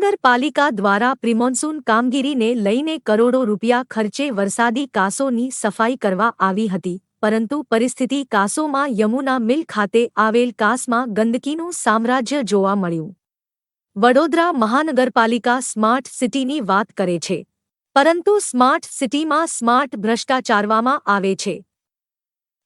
મહાનગરપાલિકા દ્વારા પ્રિમોન્સૂન કામગીરીને લઈને કરોડો રૂપિયા ખર્ચે વરસાદી કાંસોની સફાઈ કરવા આવી હતી, પરંતુ પરિસ્થિતિ કાંસોમાં યમુના મિલ ખાતે આવેલ કાંસમાં ગંદકીનું સામ્રાજ્ય જોવા મળ્યું. વડોદરા મહાનગરપાલિકા સ્માર્ટ સિટીની વાત કરે છે, પરંતુ સ્માર્ટ સિટીમાં સ્માર્ટ ભ્રષ્ટાચારવામાં આવે છે.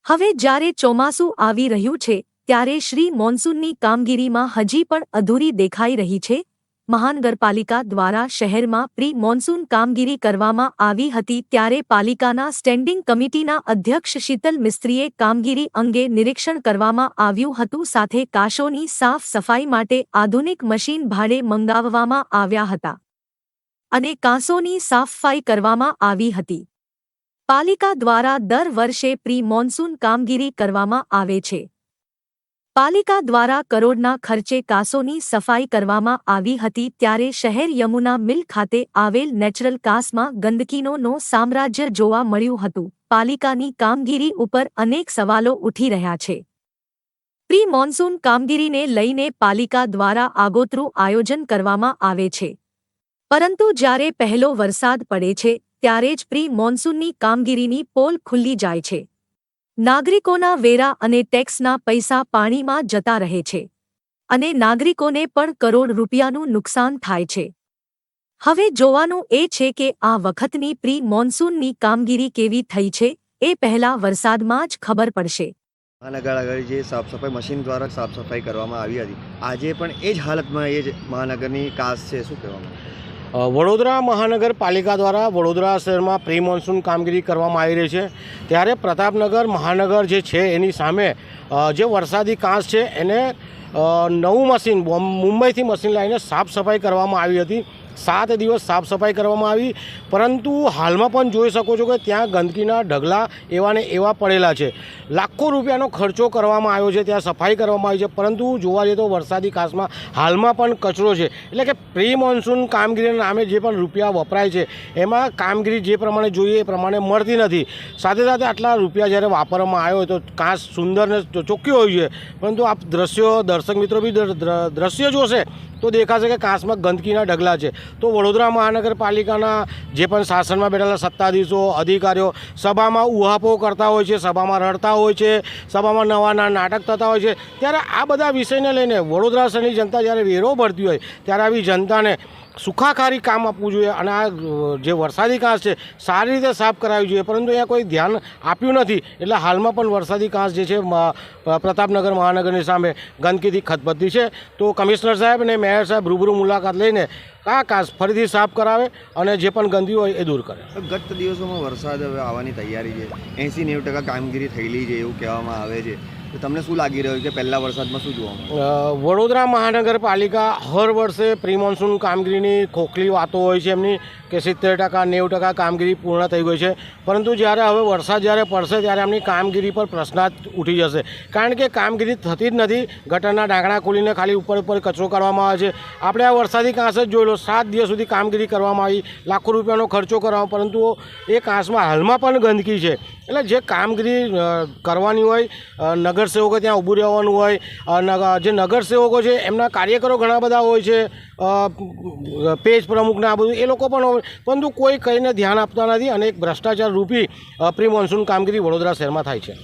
હવે જ્યારે ચોમાસું આવી રહ્યું છે, ત્યારે શ્રી મોન્સૂનની કામગીરીમાં હજી પણ અધૂરી દેખાઈ રહી છે મહાનગરપાલિકા દ્વારા શહેરમાં પ્રી મોન્સૂન કામગીરી કરવામાં આવી હતી ત્યારે પાલિકાના સ્ટેન્ડિંગ કમિટીના અધ્યક્ષ શીતલ મિસ્ત્રીએ કામગીરી અંગે નિરીક્ષણ કરવામાં આવ્યું હતું સાથે કાશોની સાફ સફાઈ માટે આધુનિક મશીન ભાડે મંગાવવામાં આવ્યા હતા અને કાંસોની સાફસફાઈ કરવામાં આવી હતી. પાલિકા દ્વારા દર વર્ષે પ્રી મોન્સૂન કામગીરી કરવામાં આવે છે. પાલિકા દ્વારા કરોડના ખર્ચે કાસોની સફાઈ કરવામાં આવી હતી ત્યારે શહેર યમુના મિલ ખાતે આવેલ નેચરલ કાસમાં ગંદકીનો સામ્રાજ્ય જોવા મળ્યું હતું. પાલિકાની કામગીરી ઉપર અનેક સવાલો ઉઠી રહ્યા છે. પ્રી મોન્સૂન કામગીરીને લઈને પાલિકા દ્વારા આગોતરું આયોજન કરવામાં આવે છે. પરંતુ જ્યારે પહેલો વરસાદ પડે છે, ત્યારે જ પ્રી મોન્સૂનની કામગીરીની પોલ ખુલ્લી જાય છે. નાગરિકોના વેરા અને ટેક્સના પૈસા પાણીમાં જતા રહે છે. અને નાગરિકોને પણ કરોડ રૂપિયાનું નુકસાન થાય છે. હવે જોવાનું એ છે કે આ વખતની પ્રી મોન્સૂનની કામગીરી કેવી થઈ છે, એ પહેલા વરસાદમાં જ ખબર પડશે. મહાનગર જે સાફ સફાઈ મશીન દ્વારા સાફ સફાઈ કરવામાં આવી હતી. આજે પણ એ જ હાલતમાં એ જ મહાનગરની કાસ છે, શું કહેવામાં વડોદરા મહાનગરપાલિકા દ્વારા વડોદરા શહેરમાં પ્રી મોન્સૂન કામગીરી કરવામાં આવી રહી છે. ત્યારે પ્રતાપનગર મહાનગર જે છે, એની સામે જે વરસાદી કાંસ છે, એને નવું મશીન મુંબઈથી મશીન લાવીને સાફ સફાઈ કરવામાં આવી હતી. સાત દિવસ સાફ સફાઈ કરવામાં આવી. પરંતુ હાલમાં પણ જોઈ શકો છો કે ત્યાં ગંદકીના ઢગલા એવા ને એવા પડેલા છે. લાખો રૂપિયાનો ખર્ચો કરવામાં આવ્યો છે, ત્યાં સફાઈ કરવામાં આવી છે. પરંતુ જોવા જઈએ તો વરસાદી ખાસમાં હાલમાં પણ કચરો છે. એટલે કે પ્રી મોન્સૂન કામગીરીના નામે જે પણ રૂપિયા વપરાય છે, એમાં કામગીરી જે પ્રમાણે જોઈએ એ પ્રમાણે મળતી નથી. સાથે સાથે આટલા રૂપિયા જ્યારે વાપરવામાં આવ્યો હોય તો કાંસ સુંદર ને ચોખ્ખી હોય છે. પરંતુ આપ દ્રશ્યો દર્શક મિત્રો બી દ્ર- દ્રશ્ય જોશે તો દેખાશે કે કાશમાં ગંદકીના ઢગલા છે. તો વડોદરા મહાનગરપાલિકાના જે પણ શાસનમાં બેઠેલા સત્તાધીશો, અધિકારીઓ, સભામાં ઉહાપો કરતા હોય છે, સભામાં રડતા હોય છે, સભામાં નવા નાટક થતા હોય છે. ત્યારે આ બધા વિષયને લઈને વડોદરા શહેરની જનતા જ્યારે વેરો ભરતી હોય, ત્યારે આવી જનતાને સુખાકારી કામ આપવું જોઈએ અને આ જે વરસાદી કાંસ છે, સારી રીતે સાફ કરાવવી જોઈએ. પરંતુ અહીંયા કોઈ ધ્યાન આપ્યું નથી. એટલે હાલમાં પણ વરસાદી કાંસ જે છે પ્રતાપનગર મહાનગરની સામે ગંદકીથી ખતબત્તી છે. તો કમિશનર સાહેબ અને મેયર સાહેબ રૂબરૂ મુલાકાત લઈને આ કાંસ ફરીથી સાફ કરાવે અને જે પણ ગંદકી હોય એ દૂર કરે. ગત દિવસોમાં વરસાદ હવે આવવાની તૈયારી છે. એંસી નેવું ટકા કામગીરી થયેલી છે એવું કહેવામાં આવે છે. તમને શું લાગી રહ્યું છે પહેલા વરસાદમાં શું જોવા વડોદરા મહાનગરપાલિકા હર વર્ષે પ્રી મોન્સૂન કામગીરીની ખોખલી વાતો હોય છે એમની કે સિત્તેર ટકા નેવું ટકા કામગીરી પૂર્ણ થઈ ગઈ છે. પરંતુ જ્યારે હવે વરસાદ જ્યારે પડશે ત્યારે એમની કામગીરી પર પ્રશ્નાર્થ ઉઠી જશે. કારણ કે કામગીરી થતી જ નથી. ગટરના ઢાંકણા ખોલીને ખાલી ઉપર ઉપર કચરો કરવામાં આવે છે. આપણે આ વરસાદી કાંસ જ જોઈ લો. સાત દિવસ સુધી કામગીરી કરવામાં આવી. લાખો રૂપિયાનો ખર્ચો કરવામાં પરંતુ એ કાંસમાં હાલમાં પણ ગંદકી છે. એટલે જે કામગીરી કરવાની હોય અ, નગરસેવકો ત્યાં ઊભું રહેવાનું હોય જે નગરસેવકો છે, એમના કાર્યકરો ઘણા બધા હોય છે પેજ પ્રમુખને આ બધું, એ લોકો પણ પરંતુ કોઈ કહીને ધ્યાન આપતા નથી અને એક ભ્રષ્ટાચાર રૂપી પ્રી મોન્સૂન કામગીરી વડોદરા શહેરમાં થાય છે.